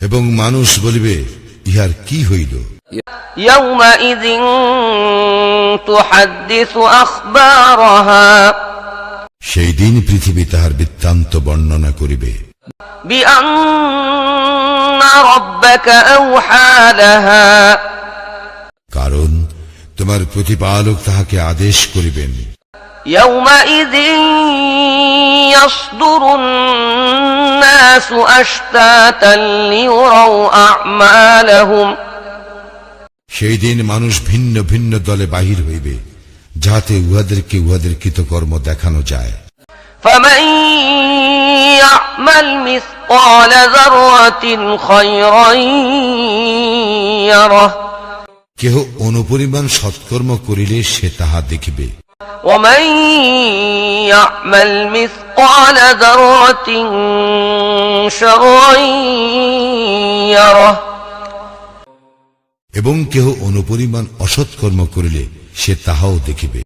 এবং মানুষ বলিবে ইহার কি হইল? সেই দিন পৃথিবী তাহার বৃত্তান্ত বর্ণনা করিবে। কারণ তোমার প্রতিপালক তাহাকে আদেশ করিবেন। يومئذ يصدر الناس أشتاتا ليروا أعمالهم সেই দিন মানুষ ভিন্ন ভিন্ন দলে বাহির হইবে যাহাতে উহাদেরকে উহাদের কৃতকর্ম দেখানো যায় فمن يعمل مثقال ذرة خيرا يره কেহ অনুপরিমাণ সৎকর্ম করিলে সে তাহা দেখিবে ومن يعمل مثقال ذرة شرا يره এবং কেহ অনুপরিমাণ অসৎকর্ম করিলে সে তাহাও দেখিবে